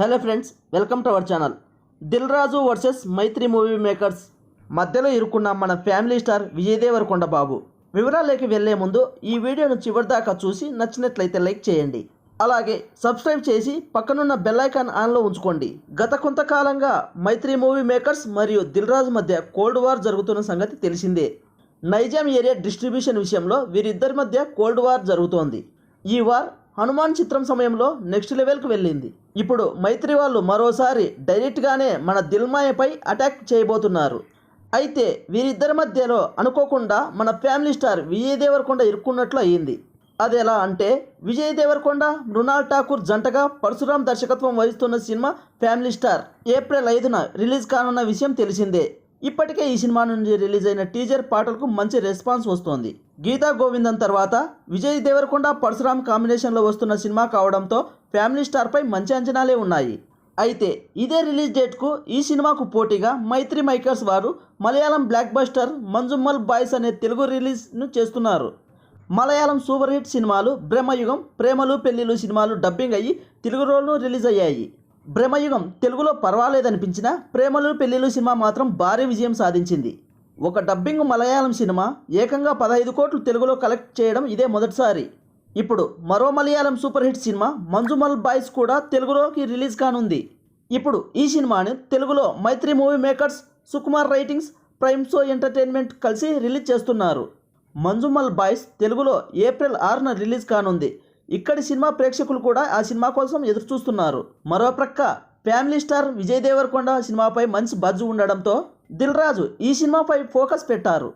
Hello friends welcome to our channel. Dil Raju versus Mythri movie makers. మధ్యలో ఇరుక్కున్న మన family star Vijay Deverakonda బాబు. వివరాలకి వెళ్ళే ముందు ఈ వీడియోను చివరిదాకా చూసి నచ్చినట్లయితే లైక్ చేయండి. అలాగే సబ్స్క్రైబ్ చేసి పక్కనున్న బెల్ ఐకాన్ ఆన్లో ఉంచుకోండి. గత కొంతకాలంగా మైత్రి మూవీ మేకర్స్ మరియు దిల్ రాజు మధ్య కోల్డ్ వార్ జరుగుతున్న సంగతి తెలిసిందే. నైజాం ఏరియా డిస్ట్రిబ్యూషన్ విషయంలో వీరిద్దరి మధ్య కోల్డ్ వార్ జరుగుతోంది. ఈ వార్ హనుమాన్ చిత్రం సమయంలో నెక్స్ట్ లెవెల్కి వెళ్ళింది. ఇప్పుడు మైత్రి వాళ్ళు మరోసారి డైరెక్ట్గానే మన దిల్మాయపై అటాక్ చేయబోతున్నారు. అయితే వీరిద్దరి మధ్యలో అనుకోకుండా మన ఫ్యామిలీ స్టార్ విజయ్ దేవరకొండ ఇరుక్కున్నట్లు అయ్యింది అది ఎలా అంటే విజయ్ దేవరకొండ మృణాల్ ఠాకూర్ జంటగా పరశురాం దర్శకత్వం వహిస్తున్న సినిమా ఫ్యామిలీ స్టార్ ఏప్రిల్ ఐదున రిలీజ్ కానున్న విషయం తెలిసిందే. ఇప్పటికే ఈ సినిమా నుండి రిలీజ్ అయిన టీజర్ పాటలకు మంచి రెస్పాన్స్ వస్తోంది. గీతా గోవిందం తర్వాత విజయ్ దేవరకొండ పరశురామ్ కాంబినేషన్లో వస్తున్న సినిమా కావడంతో ఫ్యామిలీ స్టార్పై మంచి అంచనాలే ఉన్నాయి. అయితే ఇదే రిలీజ్ డేట్కు ఈ సినిమాకు పోటీగా మైత్రి మైకర్స్ వారు Malayalam blockbuster Manjummel boys అనే తెలుగు రిలీజ్ను చేస్తున్నారు. మలయాళం సూపర్ హిట్ సినిమాలు బ్రహ్మయుగం ప్రేమలు పెళ్ళిలు సినిమాలు డబ్బింగ్ అయ్యి తెలుగు రోల్ను రిలీజ్ అయ్యాయి. బ్రహ్మయుగం తెలుగులో పర్వాలేదనిపించినా ప్రేమలు పెళ్ళిలు సినిమా మాత్రం భారీ విజయం సాధించింది. ఒక డబ్బింగ్ మలయాళం సినిమా ఏకంగా పదహైదు కోట్లు తెలుగులో కలెక్ట్ చేయడం ఇదే మొదటిసారి. ఇప్పుడు మరో మలయాళం సూపర్ హిట్ సినిమా మంజుమల్ బాయ్స్ కూడా తెలుగులోకి రిలీజ్ కానుంది. ఇప్పుడు ఈ సినిమాని తెలుగులో Mythri movie makers Sukumar writings prime show entertainment కలిసి రిలీజ్ చేస్తున్నారు. మంజుమల్ బాయ్స్ తెలుగులో ఏప్రిల్ ఆరున రిలీజ్ కానుంది. ఇక్కడి సినిమా ప్రేక్షకులు కూడా ఆ సినిమా కోసం ఎదురు చూస్తున్నారు. మరో ప్రక్క ఫ్యామిలీ స్టార్ విజయ్ దేవరకొండ సినిమాపై మంచి బజ్జు ఉండడంతో దిల్ రాజు ఈ సినిమాపై ఫోకస్ పెట్టారు.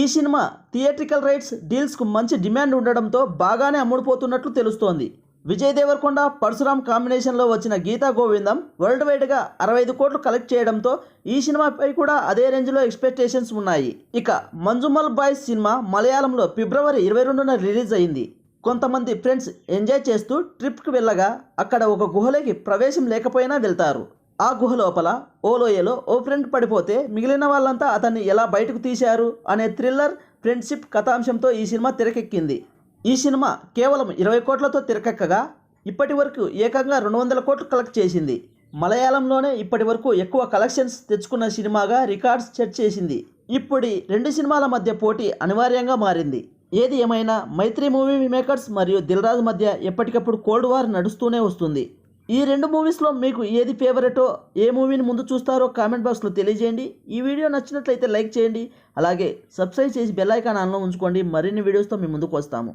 ఈ సినిమా థియేట్రికల్ రైట్స్ డీల్స్కు మంచి డిమాండ్ ఉండడంతో బాగానే అమ్ముడుపోతున్నట్లు తెలుస్తోంది. విజయ్ దేవరకొండ పరశురామ్ కాంబినేషన్లో వచ్చిన గీతా గోవిందం వరల్డ్ వైడ్గా అరవై ఐదు కోట్లు కలెక్ట్ చేయడంతో ఈ సినిమాపై కూడా అదే రేంజ్లో ఎక్స్పెక్టేషన్స్ ఉన్నాయి. ఇక మంజుమల్ బాయ్స్ సినిమా మలయాళంలో ఫిబ్రవరి ఇరవై రెండున రిలీజ్ అయింది. కొంతమంది ఫ్రెండ్స్ ఎంజాయ్ చేస్తూ ట్రిప్కి వెళ్ళగా అక్కడ ఒక గుహలోకి ప్రవేశం లేకపోయినా వెళ్తారు. ఆ గుహ లోపల ఓ లోయలో ఓ ఫ్రెండ్ పడిపోతే మిగిలిన వాళ్ళంతా అతన్ని ఎలా బయటకు తీశారు అనే థ్రిల్లర్ ఫ్రెండ్షిప్ కథాంశంతో ఈ సినిమా తెరకెక్కింది. ఈ సినిమా కేవలం ఇరవై కోట్లతో తెరకెక్కగా ఇప్పటి వరకు ఏకంగా రెండు వందల కోట్లు కలెక్ట్ చేసింది. మలయాళంలోనే ఇప్పటి వరకు ఎక్కువ కలెక్షన్స్ తెచ్చుకున్న సినిమాగా రికార్డ్స్ సెట్ చేసింది. ఇప్పుడు రెండు సినిమాల మధ్య పోటీ అనివార్యంగా మారింది. ఏది ఏమైనా మైత్రి మూవీ మేకర్స్ మరియు దిల్ రాజు మధ్య ఎప్పటికప్పుడు కోల్డ్ వార్ నడుస్తూనే వస్తుంది. ఈ రెండు మూవీస్లో మీకు ఏది ఫేవరెటో ఏ మూవీని ముందు చూస్తారో కామెంట్ బాక్స్లో తెలియజేయండి. ఈ వీడియో నచ్చినట్లయితే లైక్ చేయండి. అలాగే సబ్స్క్రైబ్ చేసి బెల్ ఐకాన్ ఆన్లో ఉంచుకోండి. మరిన్ని వీడియోస్తో మీ ముందుకు వస్తాము.